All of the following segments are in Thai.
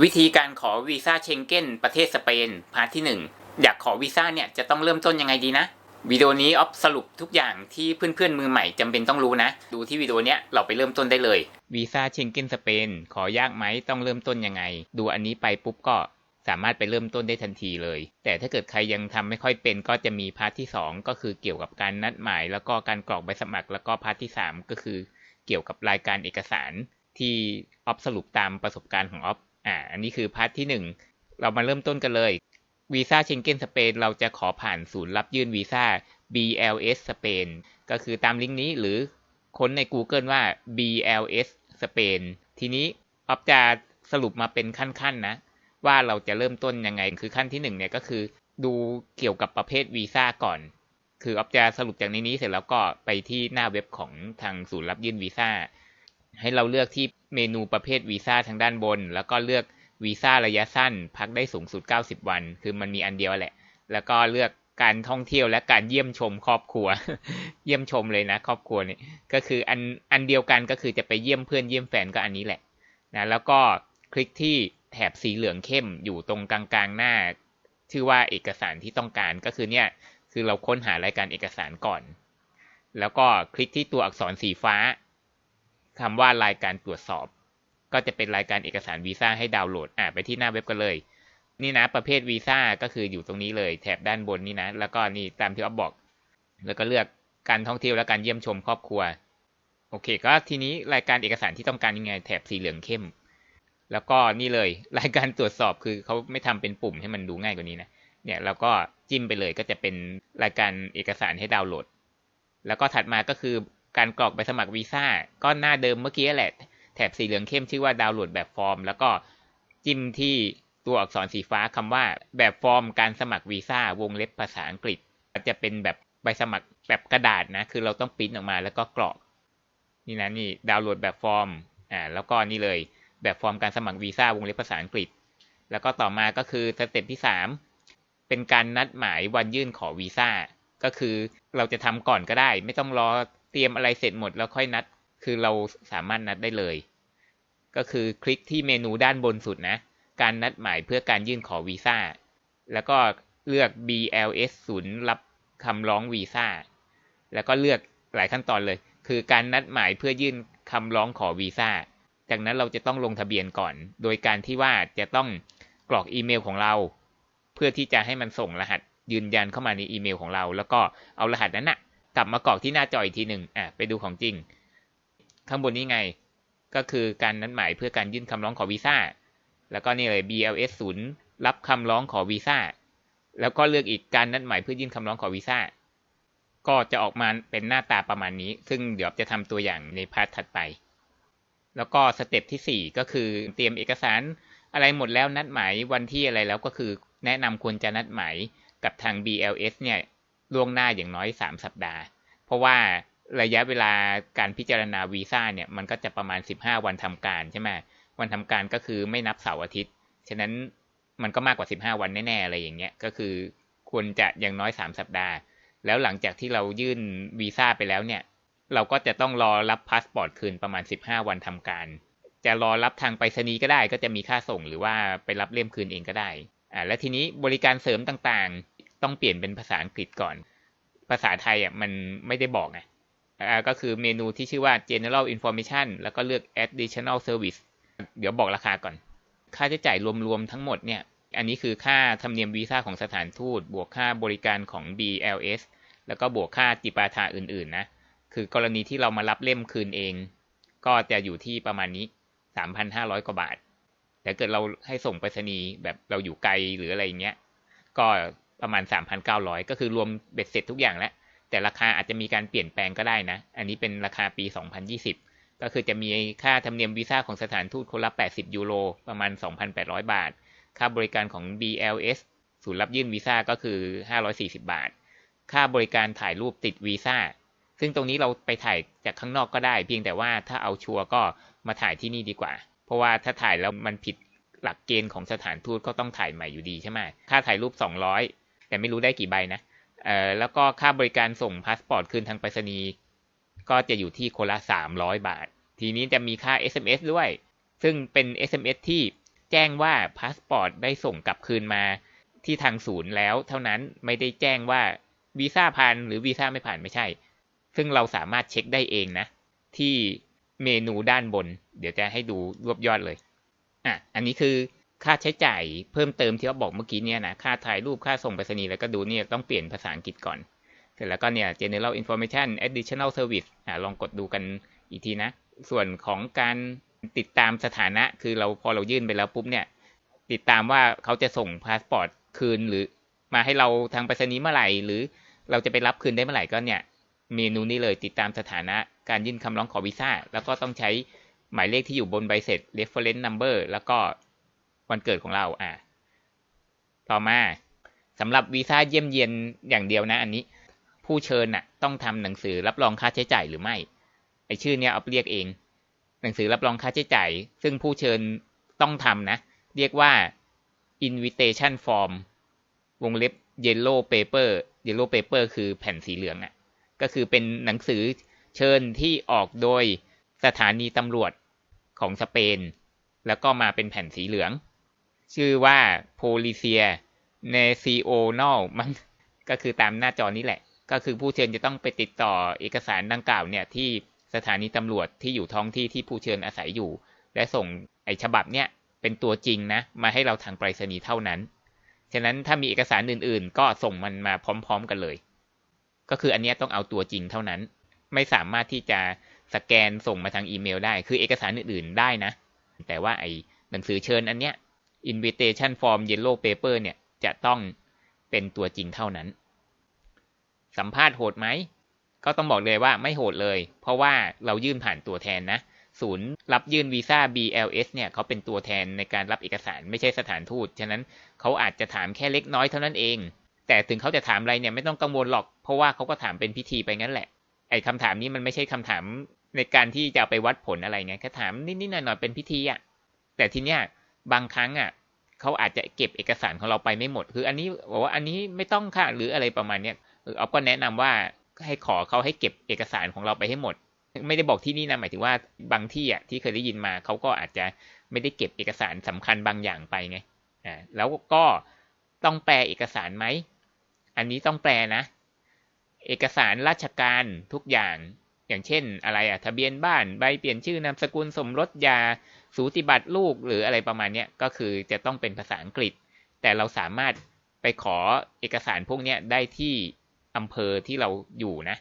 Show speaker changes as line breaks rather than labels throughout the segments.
วิธีการขอวีซ่าเชงเก้นประเทศสเปนพาร์ทที่ 1 อยากขอวีซ่าเนี่ยจะต้องเริ่มต้นยังไงดีนะวิดีโอนี้ออฟสรุปทุกอย่างที่เพื่อนๆมือใหม่จำเป็นต้องรู้นะ ดูที่วิดีโอเนี้ยเราไปเริ่มต้นได้เลยวีซ่าเชงเก้นสเปนขอยากไหมต้องเริ่มต้นยังไง ดูอันนี้ไปปุ๊บก็สามารถไปเริ่มต้นได้ทันทีเลย แต่ถ้าเกิดใครยังทำไม่ค่อยเป็นก็จะมีพาร์ทที่ 2 ก็คือเกี่ยวกับการนัดหมาย แล้วก็การกรอกใบสมัคร แล้วก็พาร์ทที่ 3 ก็คือเกี่ยวกับรายการเอกสารที่ออฟสรุปตามประสบการณ์ของออฟ อ่า อันนี้คือพาร์ทที่1เรามาเริ่มต้นกันเลยวีซ่าเชงเก้นสเปนเราจะขอผ่านศูนย์รับยื่นวีซ่า BLS สเปนก็คือตามลิงก์นี้หรือค้นใน Google ว่า BLS สเปนทีนี้ออฟจะสรุปมาเป็นขั้นๆนะว่าเราจะเริ่มต้นยังไง คือขั้นที่1เนี่ยก็คือดูเกี่ยวกับประเภทวีซ่าก่อน คือออฟจะสรุปจากในนี้เสร็จแล้วก็ไปที่หน้าเว็บของทางศูนย์รับยื่นวีซ่า ให้เราเลือกที่เมนูประเภทวีซ่าทางด้านบน แล้วก็เลือกวีซ่าระยะสั้น พักได้สูงสุด 90 วัน คือมันมีอันเดียวแหละ แล้วก็เลือกการท่องเที่ยวและการเยี่ยมชมครอบครัว เยี่ยมชมเลยนะ ครอบครัวนี่ก็คืออันอันเดียวกันก็คือจะไปเยี่ยมเพื่อนเยี่ยมแฟนก็อันนี้แหละนะแล้วก็คลิกที่แถบสีเหลืองเข้มอยู่ตรงกลางๆหน้า ชื่อว่าเอกสารที่ต้องการก็คือเนี่ยคือเราค้นหารายการเอกสารก่อน แล้วก็คลิกที่ตัวอักษรสีฟ้า คำว่ารายการตรวจสอบ ก็จะเป็นรายการเอกสารวีซ่าให้ดาวน์โหลดอ่าไปที่หน้าเว็บกันเลย นี่นะประเภทวีซ่าก็คืออยู่ตรงนี้เลย แถบด้านบนนี่นะ แล้วก็นี่ตามที่อ๊อฟบอก แล้วก็เลือกการท่องเที่ยวและการเยี่ยมชมครอบครัว โอเค ก็ทีนี้รายการเอกสารที่ต้องการยังไง แถบสีเหลืองเข้ม แล้วก็นี่เลย รายการตรวจสอบคือเขาไม่ทำเป็นปุ่มให้มันดูง่ายกว่านี้นะ เนี่ยเราก็จิ้มไปเลยก็จะเป็นรายการเอกสารให้ดาวน์โหลด แล้วก็ถัดมาก็คือ การกรอกใบสมัครวีซ่าก็หน้าเดิมเมื่อกี้แหละ แถบสีเหลืองเข้มชื่อว่าดาวน์โหลดแบบฟอร์ม แล้วก็จิ้มที่ตัวอักษรสีฟ้าคำว่าแบบฟอร์มการสมัครวีซ่าวงเล็บภาษาอังกฤษจะเป็นแบบใบสมัครแบบกระดาษนะ คือเราต้องปริ้นออกมาแล้วก็กรอก นี่นะนี่ดาวน์โหลดแบบฟอร์ม อ่า แล้วก็นี่เลย แบบฟอร์มการสมัครวีซ่าวงเล็บภาษาอังกฤษ แล้วก็ต่อมาก็คือสเต็ปที่ 3 เป็นการนัดหมายวันยื่นขอวีซ่า ก็คือเราจะทำก่อนก็ได้ ไม่ต้องรอ เตรียมอะไรเสร็จหมดแล้วค่อยนัด คือเราสามารถนัดได้เลย ก็คือคลิกที่เมนูด้านบนสุดนะ การนัดหมายเพื่อการยื่นขอวีซ่า แล้วก็เลือก BLS ศูนย์รับคำร้องวีซ่า แล้วก็เลือกหลายขั้นตอนเลย คือการนัดหมายเพื่อยื่นคำร้องขอวีซ่า จากนั้นเราจะต้องลงทะเบียนก่อน โดยการที่ว่าจะต้องกรอกอีเมลของเรา เพื่อที่จะให้มันส่งรหัสยืนยันเข้ามาในอีเมลของเรา แล้วก็เอารหัสนั้นนะ กลับมากรอกที่หน้าจออีกทีหนึ่งอะไปดูของจริง ข้างบนนี้ไง ก็คือการนัดหมายเพื่อการยื่นคำร้องขอวีซ่า แล้วก็นี่เลย BLS ศูนย์รับคำร้องขอวีซ่า แล้วก็เลือกอีกการนัดหมายเพื่อยื่นคำร้องขอวีซ่า ก็จะออกมาเป็นหน้าตาประมาณนี้ ซึ่งเดี๋ยวจะทำตัวอย่างในพาร์ทถัดไป แล้วก็สเต็ปที่ 4 ก็คือเตรียมเอกสารอะไรหมดแล้วนัดหมายวันที่อะไรแล้วก็คือแนะนำควรจะนัดหมายกับทาง BLS เนี่ย ล่วงหน้าอย่างน้อย 3 สัปดาห์ เพราะว่าระยะเวลาการพิจารณาวีซ่าเนี่ยมันก็จะประมาณ 15 วันทำการใช่ไหมวันทำการก็คือไม่นับเสาร์อาทิตย์ ฉะนั้นมันก็มากกว่า 15 วันแน่ๆอะไรอย่างเงี้ยก็คือควรจะอย่างน้อย 3 สัปดาห์ แล้วหลังจากที่เรายื่นวีซ่าไปแล้วเนี่ยเราก็จะต้องรอรับพาสปอร์ตคืนประมาณ 15 วันทำการ จะรอรับทางไปรษณีย์ก็ได้ ก็จะมีค่าส่งหรือว่าไปรับเล่มคืนเองก็ได้อ่าและทีนี้บริการเสริมต่าง ต้องเปลี่ยนเป็นภาษาอังกฤษก่อน ภาษาไทยอะมันไม่ได้บอกไงก็คือเมนูที่ชื่อว่า general information แล้วก็เลือก additional service เดี๋ยวบอกราคาก่อน ค่าใช้จ่ายรวมๆทั้งหมดเนี่ย อันนี้คือค่าธรรมเนียมวีซ่าของสถานทูต บวกค่าบริการของ BLS แล้วก็บวกค่าจิปาถาอื่นๆนะ คือกรณีที่เรามารับเล่มคืนเอง ก็จะอยู่ที่ประมาณนี้ 3,500 กว่าบาท แต่เกิดเราให้ส่งไปรษณีย์แบบเราอยู่ไกลหรืออะไรเงี้ย ก็ ประมาณ 3,900 ก็คือรวมเบ็ดเสร็จทุกอย่างแล้ว แต่ราคาอาจจะมีการเปลี่ยนแปลงก็ได้นะ อันนี้เป็นราคาปี 2020 ก็คือจะมีค่าธรรมเนียมวีซ่าของสถานทูตคนละ 80 ยูโร ประมาณ 2,800 บาท ค่าบริการของ BLS ศูนย์รับยื่นวีซ่าก็คือ 540 บาท ค่าบริการถ่ายรูปติดวีซ่า ซึ่งตรงนี้เราไปถ่ายจากข้างนอกก็ได้ เพียงแต่ว่าถ้าเอาชัวร์ก็มาถ่ายที่นี่ดีกว่า เพราะว่าถ้าถ่ายแล้วมันผิดหลักเกณฑ์ของสถานทูตก็ต้องถ่ายใหม่อยู่ดีใช่ไหมค่าถ่ายรูป 200 แต่ไม่รู้ได้กี่ใบนะเอ่อแล้วก็ค่าบริการส่งพาสปอร์ตคืนทางไปรษณีย์ก็จะอยู่ที่คนละ300บาท ทีนี้จะมีค่า SMS ด้วย ซึ่งเป็น SMS ที่แจ้งว่าพาสปอร์ตได้ส่งกลับคืนมาที่ทางศูนย์แล้ว เท่านั้นไม่ได้แจ้งว่าวีซ่าผ่านหรือวีซ่าไม่ผ่านไม่ใช่ ซึ่งเราสามารถเช็คได้เองนะ ที่เมนูด้านบน เดี๋ยวจะให้ดูรวบยอดเลยอะอันนี้คือ ค่าใช้จ่ายเพิ่มเติมที่เขาบอกเมื่อกี้เนี่ยนะค่าถ่ายรูปค่าส่งไปรษณีย์แล้วก็ดูเนี่ยต้องเปลี่ยนภาษาอังกฤษก่อน เสร็จแล้วก็เนี่ย general information additional service อะลองกดดูกันอีกทีนะ ส่วนของการติดตามสถานะ คือเราพอเรายื่นไปแล้วปุ๊บเนี่ย ติดตามว่าเขาจะส่งพาสปอร์ตคืนหรือมาให้เราทางไปรษณีย์เมื่อไหร่ หรือเราจะไปรับคืนได้เมื่อไหร่ก็เนี่ย เมนูนี้เลยติดตามสถานะการยื่นคำร้องขอวีซ่าแล้วก็ต้องใช้หมายเลขที่อยู่บนใบเสร็จ reference number แล้วก็ วันเกิดของเราอ่าต่อมาสำหรับวีซ่าเยี่ยมเยียนอย่างเดียวนะ อันนี้ ผู้เชิญน่ะ ต้องทำหนังสือรับรองค่าใช้จ่ายหรือไม่ไอชื่อเนี้ยเอาเรียกเอง หนังสือรับรองค่าใช้จ่ายซึ่งผู้เชิญต้องทำนะ เรียกว่า invitation form วงเล็บ yellow paper yellow paper คือแผ่นสีเหลืองอะ่ะ ก็คือเป็นหนังสือเชิญที่ออกโดยสถานีตำรวจของสเปน แล้วก็มาเป็นแผ่นสีเหลือง ชื่อว่า Policia Nacional มันก็คือตามหน้าจอนี้แหละ ก็คือผู้เชิญจะต้องไปติดต่อเอกสารดังกล่าวเนี่ยที่สถานีตำรวจที่อยู่ท้องที่ที่ผู้เชิญอาศัยอยู่ และส่งไอฉบับเนี่ยเป็นตัวจริงนะ มาให้เราทางไปรษณีย์เท่านั้น ฉะนั้นถ้ามีเอกสารอื่นๆ ก็ส่งมันมาพร้อม ๆ กันเลย ก็คืออันนี้ต้องเอาตัวจริงเท่านั้น ไม่สามารถที่จะสแกนส่งมาทางอีเมลได้ คือเอกสารอื่นๆได้นะ แต่ว่าไอหนังสือเชิญอันเนี้ย invitation form yellow paper เนี่ยจะต้องเป็นตัวจริงเท่านั้น สัมภาษณ์โหดไหม ก็ต้องบอกเลยว่าไม่โหดเลย เพราะว่าเรายื่นผ่านตัวแทนนะ ศูนย์รับยื่นวีซ่า BLS เนี่ยเขาเป็นตัวแทนในการรับเอกสารไม่ใช่สถานทูต ฉะนั้นเขาอาจจะถามแค่เล็กน้อยเท่านั้นเอง แต่ถึงเขาจะถามอะไรเนี่ยไม่ต้องกังวลหรอก เพราะว่าเขาก็ถามเป็นพิธีไปงั้นแหละ ไอ้คำถามนี้มันไม่ใช่คำถามในการที่จะไปวัดผลอะไรไงแค่ถามนิดๆหน่อยๆเป็นพิธีอะแต่ทีเนี้ย บางครั้งอะเขาอาจจะเก็บเอกสารของเราไปไม่หมด คืออันนี้บอกว่าอันนี้ไม่ต้องค่ะหรืออะไรประมาณเนี้ยเอาก็แนะนำว่าให้ขอเขาให้เก็บเอกสารของเราไปให้หมด ไม่ได้บอกที่นี่นะหมายถึงว่าบางที่อะที่เคยได้ยินมาเขาก็อาจจะไม่ได้เก็บเอกสารสำคัญบางอย่างไปไงอ่าแล้วก็ต้องแปลเอกสารไหม อันนี้ต้องแปลนะ เอกสารราชการทุกอย่าง อย่างเช่น อะไรอะทะเบียนบ้านใบเปลี่ยนชื่อนามสกุลสมรสยาสูติบัตรลูกหรืออะไรประมาณเนี้ยก็คือจะต้องเป็นภาษาอังกฤษ แต่เราสามารถไปขอเอกสารพวกเนี้ยได้ที่อำเภอที่เราอยู่นะ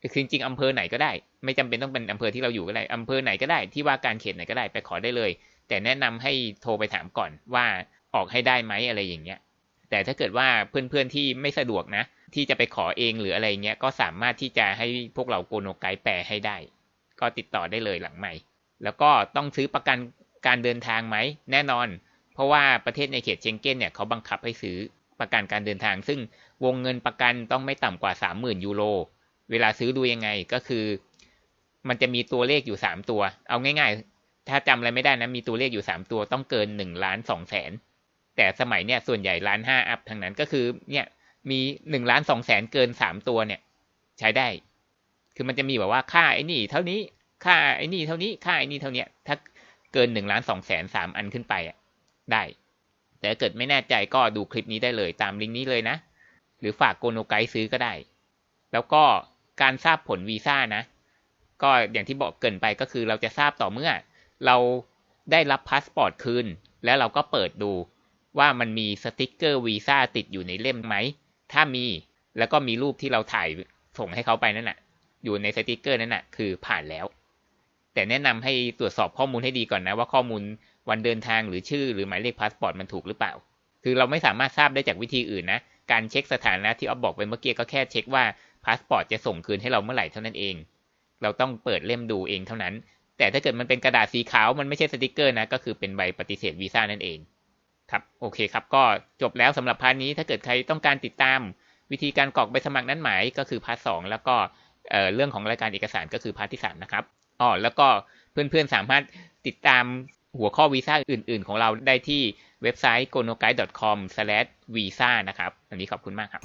คือจริงๆอำเภอไหนก็ได้ ไม่จำเป็นต้องเป็นอำเภอที่เราอยู่ก็ได้อำเภอไหนก็ได้ที่ว่าการเขตไหนก็ได้ไปขอได้เลย แต่แนะนำให้โทรไปถามก่อนว่าออกให้ได้ไหมอะไรอย่างเงี้ย แต่ถ้าเกิดว่าเพื่อนๆที่ไม่สะดวกนะ ที่จะไปขอเองหรืออะไรเงี้ยก็สามารถที่จะให้พวกเราโกโนไกด์แปลให้ได้ ก็ติดต่อได้เลยหลังใหม่ แล้วก็ต้องซื้อประกันการเดินทางไหมแน่นอน เพราะว่าประเทศในเขตเชงเก้นเนี่ยเขาบังคับให้ซื้อประกันการเดินทาง ซึ่งวงเงินประกันต้องไม่ต่ำกว่า 30,000 ยูโร เวลาซื้อดูยังไงก็คือ มันจะมีตัวเลขอยู่ 3 ตัว เอาง่ายๆ ถ้าจำอะไรไม่ได้นะมีตัวเลขอยู่ 3 ตัวต้องเกิน1ล้าน2แสน แต่สมัยเนี่ยส่วนใหญ่ล้านห้าอัพทั้งนั้นก็คือเนี่ยมี1ล้าน2แสนเกิน3ตัวเนี่ย ใช้ได้ คือมันจะมีแบบว่าค่าไอ้นี่ เท่านี้ค่าไอ้นี่เท่านี้ค่าไอ้นี่เท่านี้ถ้าเกิน1ล้าน2แสนสามอันขึ้นไปอะได้ แต่ถ้าเกิดไม่แน่ใจก็ดูคลิปนี้ได้เลยตามลิงก์นี้เลยนะ หรือฝากโกโนไกด์ซื้อก็ได้ แล้วก็การทราบผลวีซ่านะ ก็อย่างที่บอกเกินไปก็คือเราจะทราบต่อเมื่อ เราได้รับพาสปอร์ตคืน แล้วเราก็เปิดดู ว่ามันมีสติกเกอร์วีซ่าติดอยู่ในเล่มไหม ถ้ามีแล้วก็มีรูปที่เราถ่ายส่งให้เขาไปนั่นน่ะ อยู่ในสติกเกอร์นั่นน่ะ คือผ่านแล้ว แต่แนะนำให้ตรวจสอบข้อมูลให้ดีก่อนนะ ว่าข้อมูลวันเดินทางหรือชื่อหรือหมายเลขพาสปอร์ตมันถูกหรือเปล่า คือเราไม่สามารถทราบได้จากวิธีอื่นนะ การเช็คสถานะที่ออฟบอกไปเมื่อกี้ก็แค่เช็คว่าพาสปอร์ตจะส่งคืนให้เราเมื่อไหร่เท่านั้นเอง เราต้องเปิดเล่มดูเองเท่านั้น แต่ถ้าเกิดมันเป็นกระดาษสีขาวมันไม่ใช่สติกเกอร์นะ ก็คือเป็นใบปฏิเสธวีซ่านั่นเอง ครับโอเคครับก็จบแล้วสำหรับพาร์ทนี้ถ้าเกิดใครต้องการติดตาม วิธีการกรอกใบสมัครนั้นหมายก็คือพาร์ทสแล้วก็เเรื่องของรายการเอกสารก็คือพาร์ทที่สามนะครับอ๋อแล้วก็เพื่อนๆสามารถติดตามหัวข้อวีซ่าอื่น ๆ ของเราได้ที่เว็บไซต์ gonoguide.com/visa นะครับ อันนี้ขอบคุณมากครับ